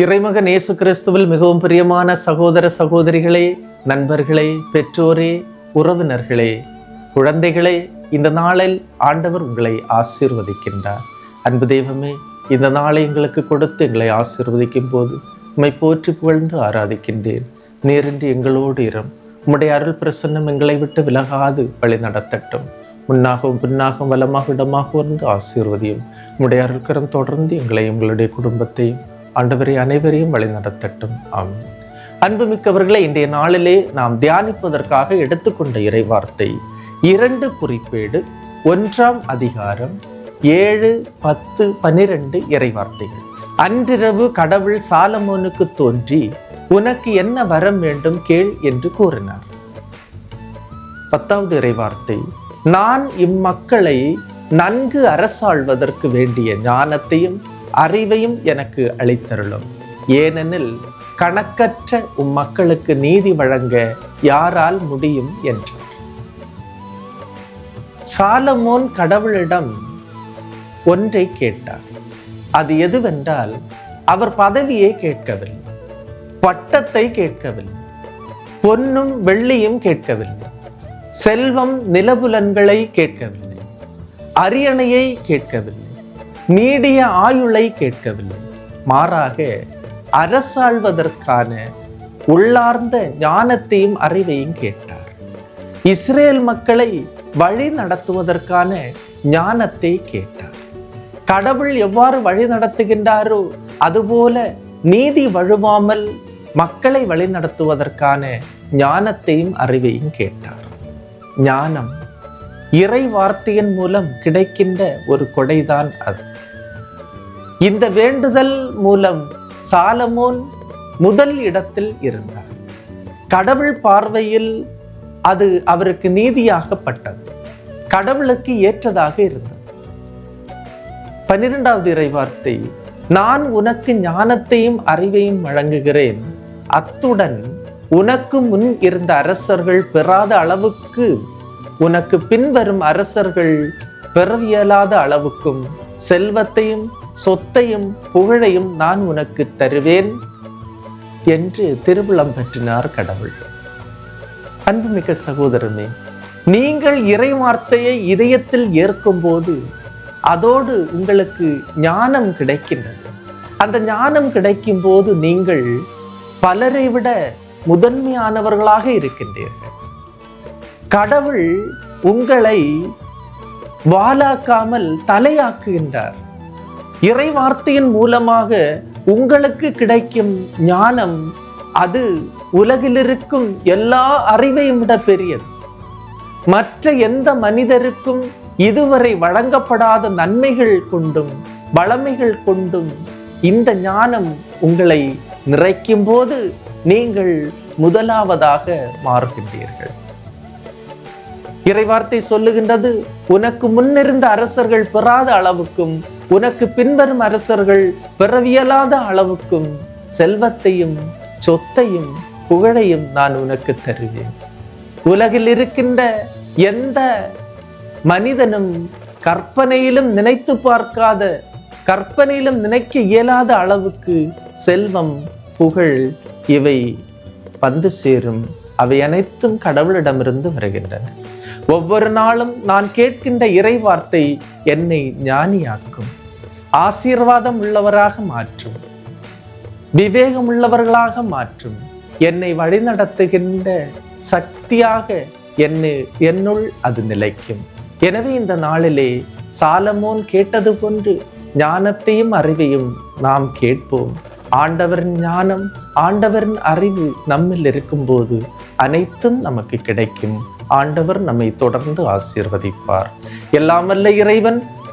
இறைமகன் இயேசு கிறிஸ்துவில் மிகவும் பிரியமான சகோதர சகோதரிகளே நண்பர்களே பெற்றோரே உறவினர்களே குழந்தைகளே இந்த நாளில் ஆண்டவர் உங்களை ஆசீர்வதிக்கின்றார். அன்பு தெய்வமே இந்த நாளை எங்களுக்கு கொடுத்து எங்களை ஆசீர்வதிக்கும் போது உம்மை போற்றி புகழ்ந்து ஆராதிக்கின்றேன். நேரின்றி எங்களோடு இரும். உம்முடைய அருள் பிரசன்னம் எங்களை விட்டு விலகாது வழி நடத்தட்டும். முன்னாகவும் பின்னாகவும் வலமாக இடமாக இருந்து ஆசீர்வதியும். உம்முடைய அருள்கரம் தொடர்ந்து எங்களை எங்களுடைய குடும்பத்தையும் ஆண்டவரை அனைவரையும் வழிநடத்தட்டும். ஆம் அன்புமிக்கவர்களை இன்றைய நாளிலே நாம் தியானிப்பதற்காக எடுத்துக்கொண்ட இறைவார்த்தை இரண்டு குறிப்பேடு ஒன்றாம் அதிகாரம் ஏழு பத்து பனிரெண்டு இறைவார்த்தைகள். அன்றிரவு கடவுள் சாலமோனுக்கு தோன்றி உனக்கு என்ன வரம் வேண்டும் கேள் என்று கூறினார். பத்தாவது இறைவார்த்தை நான் இம்மக்களை நன்கு அரசாள்வதற்கு வேண்டிய ஞானத்தையும் அறிவையும் எனக்கு அளித்தருளும். ஏனெனில் கணக்கற்ற உம் மக்களுக்கு நீதி வழங்க யாரால் முடியும் என்றார் சாலமோன் கடவுளிடம் ஒன்றை கேட்டார். அது எதுவென்றால் அவர் பதவியை கேட்கவில்லை பட்டத்தை கேட்கவில்லை பொன்னும் வெள்ளியும் கேட்கவில்லை செல்வம் நிலபுலன்களை கேட்கவில்லை அரியணையை கேட்கவில்லை நீடிய ஆயுளை கேட்கவில்லை. மாறாக அரசாள்வதற்கான உள்ளார்ந்த ஞானத்தையும் அறிவையும் கேட்டார். இஸ்ரேல் மக்களை வழி நடத்துவதற்கான ஞானத்தை கேட்டார். கடவுள் எவ்வாறு வழி நடத்துகின்றாரோ அதுபோல நீதி வழுவாமல் மக்களை வழி நடத்துவதற்கான ஞானத்தையும் அறிவையும் கேட்டார். ஞானம் இறை வார்த்தையின் மூலம் கிடைக்கின்ற ஒரு கொடைதான் அது. இந்த வேண்டுதல் மூலம் சாலமோன் முதல் இடத்தில் இருந்தார். கடவுள் பார்வையில் அது அவருக்கு நீதியாகப்பட்டது. கடவுளுக்கு ஏற்றதாக இருந்தது. பன்னிரெண்டாவது இறைவார்த்தை நான் உனக்கு ஞானத்தையும் அறிவையும் வழங்குகிறேன். அத்துடன் உனக்கு முன் இருந்த அரசர்கள் பெறாத அளவுக்கு உனக்கு பின்வரும் அரசர்கள் பெறவியலாத அளவுக்கும் செல்வத்தையும் சொத்தையும் புகழையும் நான் உனக்கு தருவேன் என்று திருவிழம் பற்றினார் கடவுள். அன்புமிக்க சகோதரமே நீங்கள் இறை வார்த்தையை இதயத்தில் ஏற்கும்போது அதோடு உங்களுக்கு ஞானம் கிடைக்கின்றது. அந்த ஞானம் கிடைக்கும் போது நீங்கள் பலரை விட முதன்மையானவர்களாக இருக்கின்றீர்கள். கடவுள் உங்களை வாலாக்காமல் தலையாக்குகின்றார். இறை வார்த்தையின் மூலமாக உங்களுக்கு கிடைக்கும் ஞானம் அது உலகில் இருக்கும் எல்லா அறிவையும் விட பெரியது. மற்ற எந்த மனிதருக்கும் இதுவரை வழங்கப்படாத நன்மைகள் கொண்டும் வளமைகள் கொண்டும் இந்த ஞானம் உங்களை நிறைக்கும் போது நீங்கள் முதலாவதாக மாறுகின்றீர்கள். இறைவார்த்தை சொல்லுகின்றது உனக்கு முன்னிருந்த அரசர்கள் பெறாத அளவுக்கும் உனக்கு பின்வரும் அரசர்கள் பிறவியலாத அளவுக்கும் செல்வத்தையும் சொத்தையும் புகழையும் நான் உனக்கு தருவேன். உலகில் இருக்கின்ற எந்த மனிதனும் கற்பனையிலும் நினைத்து பார்க்காத கற்பனையிலும் நினைக்க இயலாத அளவுக்கு செல்வம் புகழ் இவை வந்து சேரும். அவை அனைத்தும் கடவுளிடமிருந்து வருகின்றன. ஒவ்வொரு நாளும் நான் கேட்கின்ற இறை வார்த்தை என்னை ஞானியாக்கும். ஆசீர்வாதம் உள்ளவராக மாற்றும். விவேகம் உள்ளவர்களாக மாற்றும். என்னை வழிநடத்துகின்ற சக்தியாக என்னை என்னுள் அது நிலைக்கும். எனவே இந்த நாளிலே சாலமோன் கேட்டது போன்று ஞானத்தையும் அறிவையும் நாம் கேட்போம். ஆண்டவரின் ஞானம் ஆண்டவரின் அறிவு நம்மில் இருக்கும்போது அனைத்தும் நமக்கு கிடைக்கும். ஆண்டவர் நம்மை தொடர்ந்து ஆசீர்வதிப்பார். எல்லாம் இறைவன்